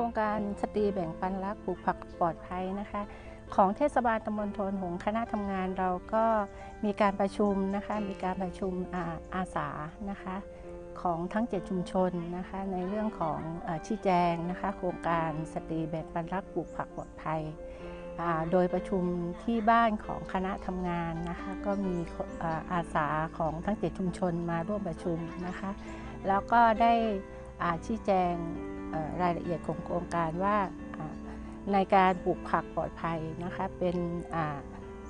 ครงการสตรีแบ่งปันรักปลูกผักปลอดภัยนะคะ ของเทศบาลตำบลโทนหงคณะทำงานเราก็มีการประชุมนะคะ มีการประชุมอาอาสานะคะของทั้ง 7 ชุมชนนะคะ ในเรื่องของอชี้แจงนะคะ โครงการสตรีแบ่งปันรักปลูกผักปลอดภัยโดยประชุมที่บ้านของคณะทำงานนะคะ ก็มีอาสาของทั้ง 7 ชุมชนมาร่วมประชุมนะคะ แล้วก็ได้ชี้แจง รายละเอียดของโครงการว่าอ่าในการปลูกผักปลอดภัยนะคะเป็นอ่า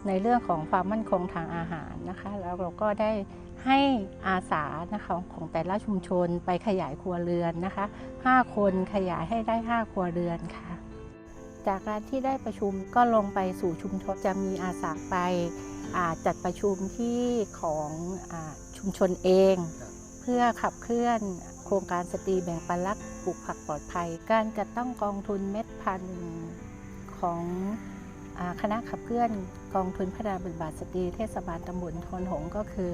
ในเรื่องของความมั่นคงทางอาหารนะคะแล้วเราก็ได้ให้อาสานะคะของแต่ละชุมชนไปขยายครัวเรือนนะคะ5คนขยายให้ได้ 5 ครัวเรือนค่ะ จากการที่ได้ประชุมก็ลงไปสู่ชุมชนจะมีอาสาไปอ่าจัดประชุมที่ของอาชุมชนเอง เพื่อขับเคลื่อนโครงการสตรีแบ่งปันรัก ปลูกผักปลอดภัย การจัดตั้งกองทุนเม็ดพันธุ์ของคณะขับเคลื่อนกองทุนพัฒนาบทบาทสตรีเทศบาลตำบลทนหงก็คือ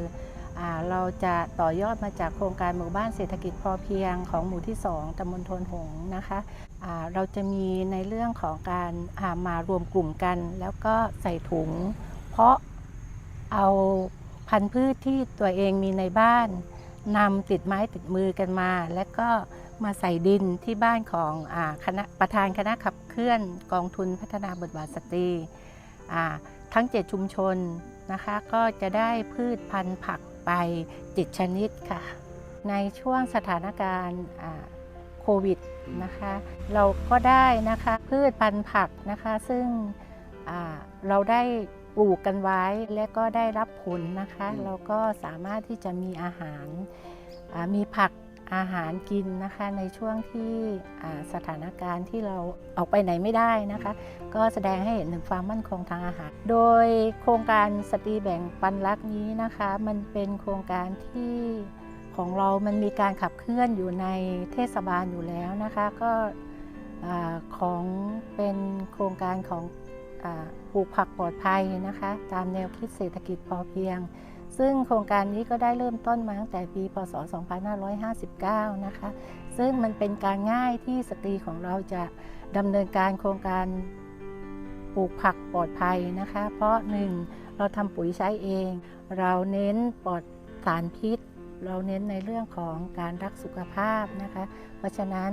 อเราจะต่อยอดมาจากโครงการหมู่บ้านเศรษฐกิจพอเพียงของหมู่ที่ 2ตำบลทนหงนะคะเราจะมีในเรื่องของการามารวมกลุ่มกัน แล้วก็ใส่ถุง เพราะเอาพันธุ์พืชที่ตัวเองมีในบ้านนำติดไม้ติดมือกันมา แล้วก็ มาใส่ดินที่บ้านของอาคณะประธานคณะขับเคลื่อนกองทุนพัฒนาบทบาทสตรีอ่าทั้ง 7 ชุมชนนะคะก็จะได้พืชพันธุ์ผักไป7ชนิดค่ะ ในช่วงสถานการณ์อ่าโควิดนะคะเราก็ได้นะคะพืชพันธุ์ผักนะคะซึ่งอ่าเราได้ปลูกกันไว้และก็ได้รับผลนะคะ เราก็สามารถที่จะมีอาหารอ่ามีผัก อาหารกินนะคะในช่วงที่สถานการณ์ที่เราออกไปไหนไม่ได้นะคะ ก็แสดงให้เห็นถึงความมั่นคงทางอาหาร โดยโครงการสตรีแบ่งปันรักนี้นะคะ มันเป็นโครงการที่ของเรามันมีการขับเคลื่อนอยู่ในเทศบาลอยู่แล้วนะคะ ก็ของเป็นโครงการของอปลูกผักปลอดภัยนะคะ ตามแนวคิดเศรษฐกิจพอเพียง ซึ่งโครงการนี้ก็ได้เริ่มต้นมาตั้งแต่ปี พศ 2559 นะคะ ซึ่งมันเป็นการง่ายที่สตรีของเราจะดำเนินการโครงการปลูกผักปลอดภัยนะคะ เพราะหนึ่งเราทำปุ๋ยใช้เอง เราเน้นปลอดสารพิษ เราเน้นในเรื่องของการรักสุขภาพนะคะ เพราะฉะนั้น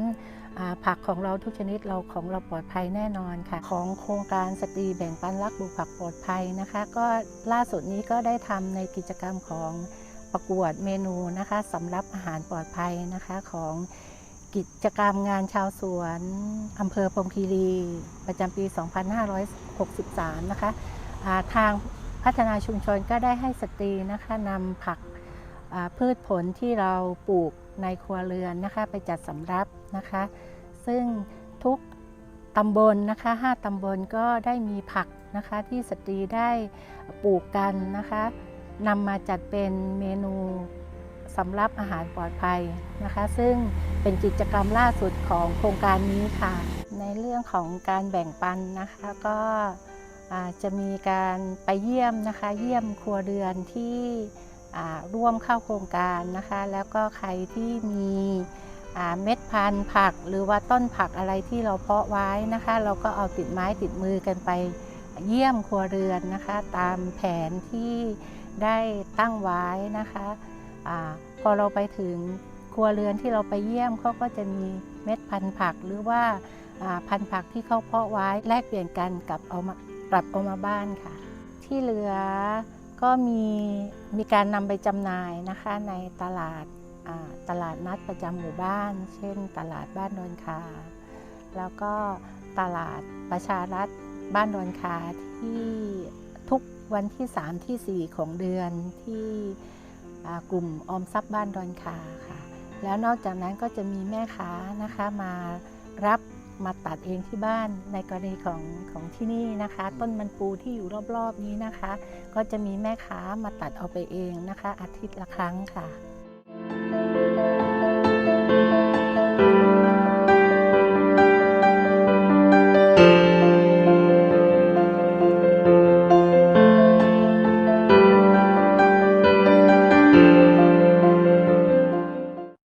ผักของเราทุกชนิดเราของเราปลอดภัยแน่นอนค่ะ ของโครงการสตรีแบ่งปันรักปลูกผักปลอดภัยนะคะ ก็ล่าสุดนี้ก็ได้ทำในกิจกรรมของประกวดเมนูนะคะสำหรับอาหารปลอดภัยนะคะของกิจกรรมงานชาวสวนอำเภอพรมคีรี ประจำปี 2563 นะคะาทางพัฒนาชุมชนก็ได้ให้สตรีนะคะนำผัก พืชผลที่เราปลูกในครัวเรือนนะคะ ไปจัดสำรับนะคะ ซึ่งทุกตำบลนะคะ5ตำบลก็ได้มีผักนะคะที่สตรีได้ปลูกกันนะคะนำมาจัดเป็นเมนูสำรับอาหารปลอดภัยนะคะ ซึ่งเป็นกิจกรรมล่าสุดของโครงการนี้ค่ะ ในเรื่องของการแบ่งปันนะคะก็จะมีการไปเยี่ยมนะคะ เยี่ยมครัวเรือนที่ ร่วมเข้าโครงการนะคะ แล้วก็ใครที่มีเม็ดพันธุ์ผัก หรือว่าต้นผักอะไรที่เราเพาะไว้นะคะ เราก็เอาติดไม้ติดมือกันไปเยี่ยมครัวเรือนนะคะ ตามแผนที่ได้ตั้งไว้นะคะอาพอเราไปถึงครัวเรือนที่เราไปเยี่ยมเขาก็จะมีเม็ดพันธุ์ผักหรือว่าอ่าพันธุ์ผักที่เขาเพาะไว้แลกเปลี่ยนกันกับเอามากลับเอามาบ้านค่ะ ที่เหลือ ก็มีมีการนำไปจำหน่ายนะคะในตลาดตลาดนัดประจำหมู่บ้าน เช่น ตลาดบ้านดอนคา แล้วก็ตลาดประชารัฐบ้านดอนคาที่ทุกวันที่ 3 ที่ 4 ของเดือนที่กลุ่มออมทรัพย์บ้านดอนคาค่ะ แล้วนอกจากนั้นก็จะมีแม่ค้านะคะมารับ มาตัดเองที่บ้านในกรณีของของที่นี่นะคะ ต้นมันปูที่อยู่รอบๆนี้นะคะ ก็จะมีแม่ค้ามาตัดเอาไปเองนะคะ อาทิตย์ละครั้งค่ะ